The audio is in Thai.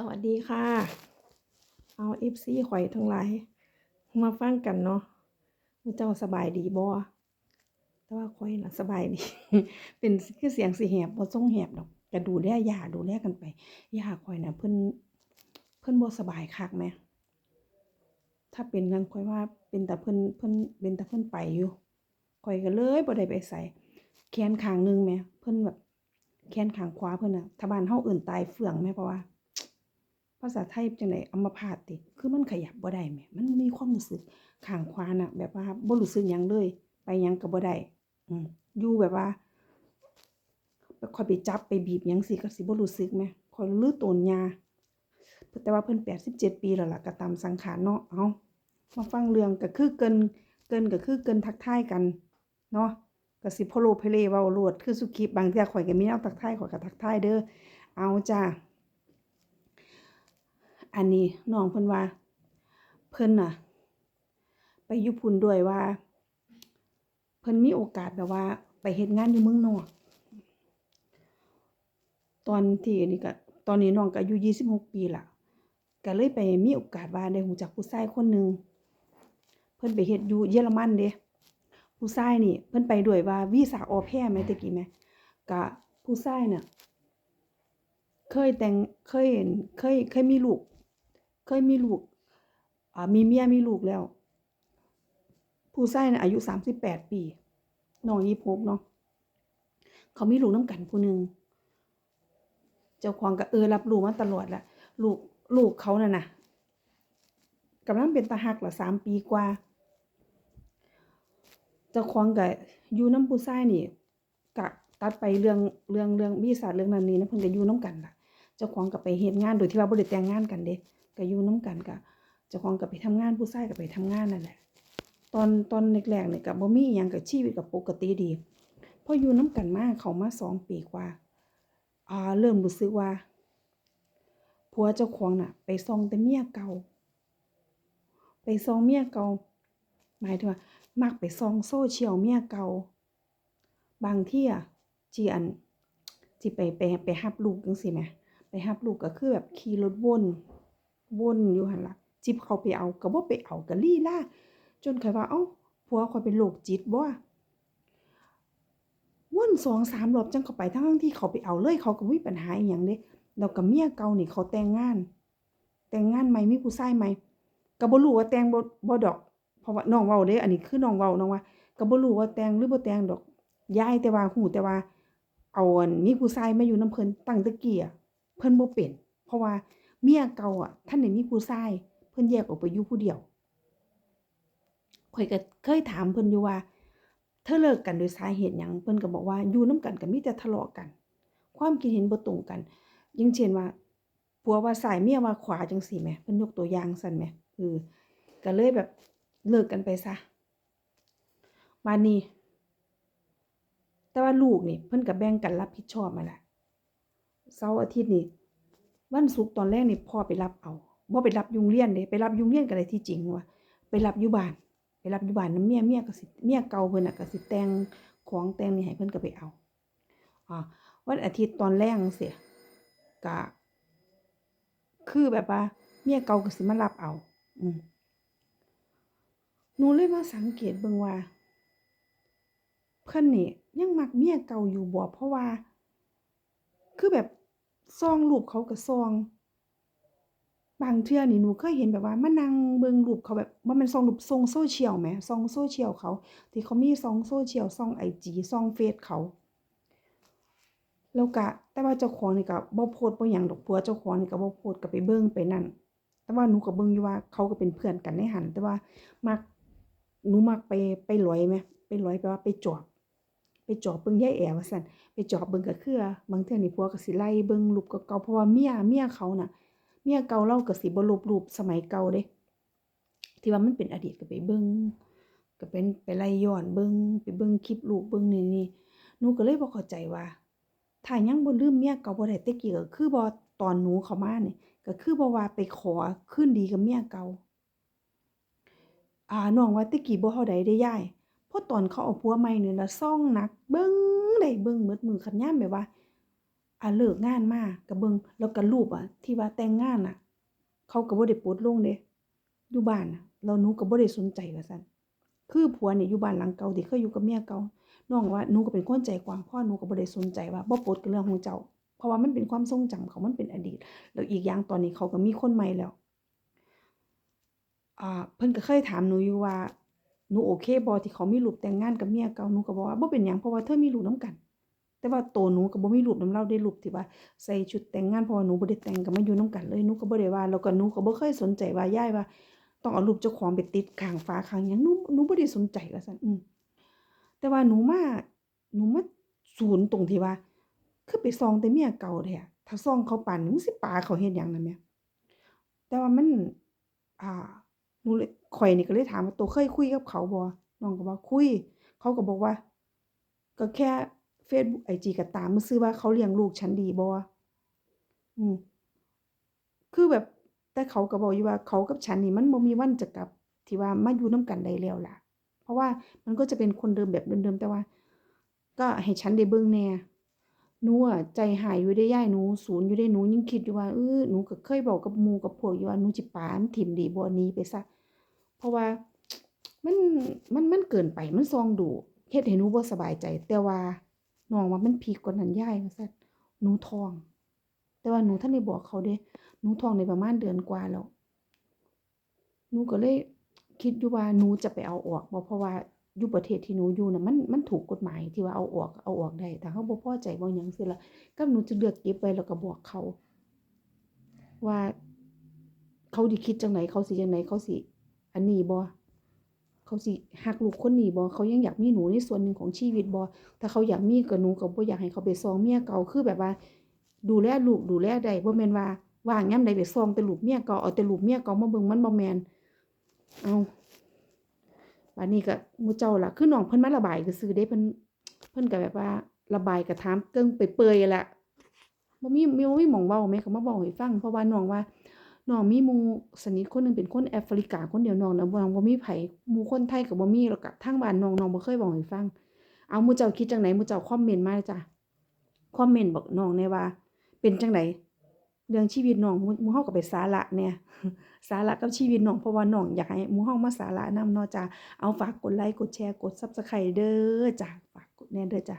สวัสดีค่ะ เอาเอฟซีข่อยทั้งหลาย มาฟังกันเนาะมูเจ้าสบายดีบ่แต่ว่าข่อยน่ะสบายดี เป็นคือเสียงสิแหบบ่ทรงแหบดอกก็ดูแลยาดูแลกันไปยาข่อยน่ะเพิ่นเพิ่นบ่สบายคักแหม ถ้าเป็นนั้นข่อยว่าเป็นแต่เพิ่นเพิ่นเป็นแต่เพิ่นไปอยู่ข่อยก็เลยบ่ได้ไปใส่แขนข้างหนึงแหมเพิ่นแบบแขนข้างขวาเพิ่นน่ะถ้าบ้านเฮาอิ้นตายเฟื่องแหมเพราะว่า ภาษาไทยจังได๋อัมพาตติ คือมันขยับบ่ได้แหมมันมีความรู้สึกข้างขวาน่ะ แบบว่าบ่รู้สึกหยังเลย ไปหยังก็บ่ได้อืมอยู่แบบว่าคอยไปจับไปบีบหยังสิก็สิบ่รู้สึกแหมคอยลือตนยาแต่ว่าเพิ่น87ปีแล้วล่ะก็ตามสังขารเนาะเอามาฟังเรื่องก็คือเกินเกินก็คือเกินทักทายกันเนาะก็สิพโลเพเลเว้าโลดคือสุขีบางเทื่อข่อยก็มีแนวทักทายข่อยก็ทักทายเด้อเอาจ้า อันนี้น้องเพิ่นว่า เพิ่นน่ะ ไปยู่พุ่นด้วยว่า เพิ่นมีโอกาสแบบว่า ไปเฮ็ดงานอยู่เมืองนอก ตอนที่นนี้ก็ตอนนี้น้องก็อายุ26ปีละก็เลยไปมีโอกาสว่าได้รู้จักผู้ชายคนหนึ่งเพิ่นไปเฮ็ดอยู่เยอรมันเด้ผู้ชายนี่ เพิ่นไปด้วยว่าวีซ่าออแพร์แม่ตะกี้แม่ก็ผู้ชายน่ะเคยแต่งเคยเห็นเคยเคยมีลูก เคยมีลูกมีเมียมีลูกแล้ว ผู้ชายน่ะอายุ38ปีน้อง26เนาะเขามีลูกน้ำกันผู้หนึ่งเจ้าของก็เออรับรู้มาตลอดแหละลูกลูกเขานั่นน่ะกำลังเป็นตาฮักหละ3ปีกว่า เจ้าของก็อยู่นำผู้ชายนี่ก็ตัดไปเรื่องเรื่องเรื่องวีซ่าเรื่องนั้นนี่นะเพิ่นก็อยู่นำกันล่ะ เจ้าของก็ไปเฮ็ดงานโดยที่ว่าบ่ได้แต่งงานกันเด้ ก็อยู่น้ำกันก็เจ้าของก็ไปทำงานผู้ชายก็ไปทำงานนั่นแหละ ตอนตอนแรกๆนี่ยก็บ่มีอิหยังก็ชีวิตก็ปกติดีพออยู่น้ำกันมาเขามา2ปีกว่าอ่าเริ่มรู้สึกว่าผัวเจ้าของน่ะ ไปส่องแต่เมียเก่า ไปส่องเมียเก่าหมายถึงว่ามักไปส่องโซเชียลเมียเก่า บางที่ยที่อันที่ไปไปไปรับลูกจังซี้แหมไปรับลูกก็คือแบบขี่รถวน วนอยู่หั่นล่ะจิบเขาไปเอาก็บ่ไปเอาก็ลีลาจนข้อยว่าเอ้าผัวข้อยเป็นโรคจิตบ่วน2-3รอบจังเขาไปทั้งที่เขาไปเอาเลยเขาก็มีปัญหาอิหยังเดะแล้วก็เมียเก่านี่เขาแต่งงาน แต่งงานใหม่มีผู้ชายใหม่ก็บ่รู้ว่าแต่งบ่บ่ดอก เพราะว่าน้องเว้าเด้ อันนี้คือน้องเว้าน้องว่าก็บ่รู้ว่าแต่งหรือบ่แต่งดอกยายแต่ว่ารู้แต่ว่า เอาอันมีผู้ชายมาอยู่น้ำเพิ่นตั้งแต่กี้อะเพิ่นบ่เป็น เพราะว่า เมียเก่าอะทันได้มีผู้ชาย เพิ่นแยกออกไปอยู่ผู้เดียวข้อยก็เคยถามเพิ่นอยู่ว่า เธอเลิกกันโด้วยสาเหตุหยังเพิ่นก็บอกว่าอยู่น้ำกันก็มีแต่ทะเลาะกัน ความคิดเห็นบ่ตรงกันย่างเช่นว่าผัวว่าซ้ายเมียว่าขวาจังซี้แหมเพิ่นยกตัวอย่างซั้นแหมเออก็เลยแบบเลิกกันไปซะบัดนี้ แต่ว่าลูกนี่เพิ่นก็แบ่งกันรับผิดชอบนั่นแหละเสาร์อาทิตย์นี่ วันศุกร์ตอนแรกนี่พ่อไปรับเอาบ่ไปรับยู่โรงเรียนเด้ไปรับยู่โรงเรียนก็ได้ที่จริงว่าไปรับอยู่บ้านไปรับอยู่บ้านนำเมียเมียก็สิเมียเก่าเพิ่นน่ะก็สิแต่งของแต่งนี่ให้เพิ่นก็ไปเอาอ่าวันอาทิตย์ตอนแลงจั่งซี้ก็คือแบบว่า เมียเก่าก็สิมารับเอา อืมหนูเลยมาสังเกตเบิ่งว่า เพิ่นนี่ยังมักเมียเก่าอยู่บ่เพราะว่า คือแบบ ส่องรูปเขาก็ส่อง บางเทื่อนี่หนูเคยเห็นแบบว่ามานั่งเบิ่งรูปเขาแบบบ่แม่นส่องรูปส่องโซเชียลแหมส่องโซเชียลเขาที่เขามีส่องโซเชียลส่อง IG ส่องเฟซเขาแล้วก็แต่ว่าเจ้าของนี่ก็บ่โพสต์บ่หยังดอกผัวเจ้าของนี่ก็บ่โพสต์ก็ไปเบิ่งไปนั่นแต่ว่าหนูก็เบิ่งอยู่ว่าเขาก็เป็นเพื่อนกันในหันแต่ว่ามักหนูมักไปไปลอยแหมไปลอยแปลว่าไปจอบ ไปจอบเบิ่งยายแอ๋ว่าซั่นไปจอบเบิ่งก็คือบางเทื่อนี่ผัวก็สิไล่เบิ่งรูปเก่าๆเพราะว่าเมียเมียเขาน่ะ เมียเก่าเล่าก็สิบ่ลบรูปสมัยเก่าเดะที่ว่ามันเป็นอดีตก็ไปเบิ่งก็เป็นไปไล่ย้อนเบิ่งไปเบิ่งคลิปลูกเบิ่งนี่นี่หนูก็เลยบ่เข้าใจว่าถ้ายังบ่ลืมเมียเก่าบ่ได้แต่กี้ก็คือบ่ตอนหนูเข้ามานี่ก็คือบ่ว่าไปขอคืนดีกับเมียเก่าอ่าน้องว่าแต่กี้บ่เท่าใดเดะยาย พอตอนเขาเอาผัวใหม่เนี่ยละส่องนัก เบิ่งได้เบิ่งเบิดมือคันยามแบบว่าอ่าเลิกงานมาก็เบิ่งแล้วก็รูปอะ ที่ว่าแต่งงานน่ะ เขาก็บ่ได้โพสต์ลงเดะอยู่บ้านน่ะแล้วหนูก็บ่ได้สนใจว่าซั่นคือผัวเนี่อยู่บ้านหลังเก่าที่เคยอยู่กับเมียเก่าน้องว่าหนูก็เป็นคนใจกว้างพ่อหนูก็บ่ได้สนใจว่าบ่โพสต์ก็เรื่องของเจ้า เพราะว่ามันเป็นความทรงจำเขามันเป็นอดีต แล้วอีกอย่างตอนนี้เขาก็มีคนใหม่แล้วอ่าเพิ่นก็เคยถามหนูอยู่ว่า หนูโอเคบ่ที่เขามีรูปแต่งงานกับเมียเก่าหนูก็บอกว่าบ่เป็นหยังเพราะว่าเธอมีลูกนำกัน แต่ว่าโตหนูก็บ่มีรูปนำเราได้รูปที่ว่าใส่ชุดแต่งงานเพราะว่าหนูบ่ได้แต่งก็มาอยู่นำกันเลยหนูก็บ่ได้ว่าแล้วก็หนูก็บ่เคยสนใจว่าย่ายว่า ต้องเอารูปเจ้าของไปติดข้างฝาข้างหยังหนูหนูบ่ได้สนใจว่าซั่นอืมแต่ว่าหนูมาหนูมาศูนย์ตรงที่ว่า คือไปส่องแต่เมียเก่าแท้ถ้าส่องเขาปานนี้มึงสิปาเขาเฮ็ดหยังนั่นแหมแต่ว่ามันอ่า หนูเลยข้อยนี่ก็เลยถามว่าโตเคยคุยกับเขาบ่น้องก็ว่าคุย เขาก็บอกว่า ก็แค่เฟซบุ๊ก IG ก็ตามซื่อว่าเขาเลี้ยงลูกฉันดีบ่อืมคือแบบ แต่เขาก็บอกอยู่ว่าเขากับฉันนี่มันบ่มีวันจะกลับ ที่ว่ามาอยู่น้ำกันได้แล้วล่ะ เพราะว่ามันก็จะเป็นคนเดิมแบบเดิมๆแต่ว่า ก็ให้ฉันได้เบิ่งแน่ หนูอะใจหายอยู่เดะยายหนูสูญอยู่เดะหนูยังคิดอยู่ว่าเออหนูก็เคยเว้ากับหมูกับพวกอยู่ว่าหนูสิปามถิ้มดีบ่หนีไปซะเพราะว่ามันมันมันเกินไปมันส่องดูเฮ็ดให้หนูบ่สบายใจ แต่ว่าน้องว่ามันพีกกว่านั้นย่ายว่าซั่นหนูท้อง แต่ว่าหนูทันได้บอกเขาเดะหนูท้องได้ประมาณเดือนกว่าแล้วหนูก็เลยคิดอยู่ว่าหนูจะไปเอาออกบ่เพราะว่า อยู่ประเทศที่หนูอยู่นะมันมันถูกกฎหมายที่ว่าเอาออกเอาออกได้ถ้าเราบ่พอใจบ่หยังซี้ล่ะกับหนูจะเลือกเก็บไว้แล้วก็บอกเขา ว่าเขาสิคิดจั่งใดเขาสิจั่งใดเขาสิอันนี้บ่เขาสิรักลูกคนนี้บ่เขายังอยากมีหนูในส่วนหนึ่งของชีวิตบ่ถ้าเขาอยากมีก็หนูก็บ่อยากให้เขาไปส่องเมียเก่าคือแบบว่า ดูแลลูกดูแลได้บ่แม่นว่าว่างยาใดไปส่องแต่รูปเมียเก่าเอาแต่รูปเมียเก่ามาเบิ่งมันบ่แม่นเอ้า บัดนี้ก็มูเจ้าล่ะคือน้องเพิ่นมาระบายก็ซื่อๆเดะเพิ่นเพิ่นก็แบบว่าระบายก็ถามเกิงไปเปยๆแหละบ่มีบ่มีหมองเว้าแหมก็มาเว้าให้ฟังเพราะว่าน้องว่าน้องมีหมู่สนิทคนหนึงเป็นคนแอฟริกาคนเดียวน้องนะบ่บ่มีไผหมู่คนไทยก็บ่มีแล้วก็ทางบ้านน้องน้องบ่เคยเว้าให้ฟัง เอาหมู่เจ้าคิดจังใดหมู่เจ้าคอมเมนต์มาเด้อจ้ะคอมเมนต์บอกน้องแน่ว่า เป็นจังใด เรื่องชีวิตน้องมูเฮาก็ไปสาระเนี่ยสาระกับชีวิตน้องเพราะว่าน้องอยากให้มูเฮามาสาระนำเนาะจ้ะเอาฝากกดไลค์กดแชร์กด Subscribe เด้อจ้ะฝากกดแน่เด้อจ้ะ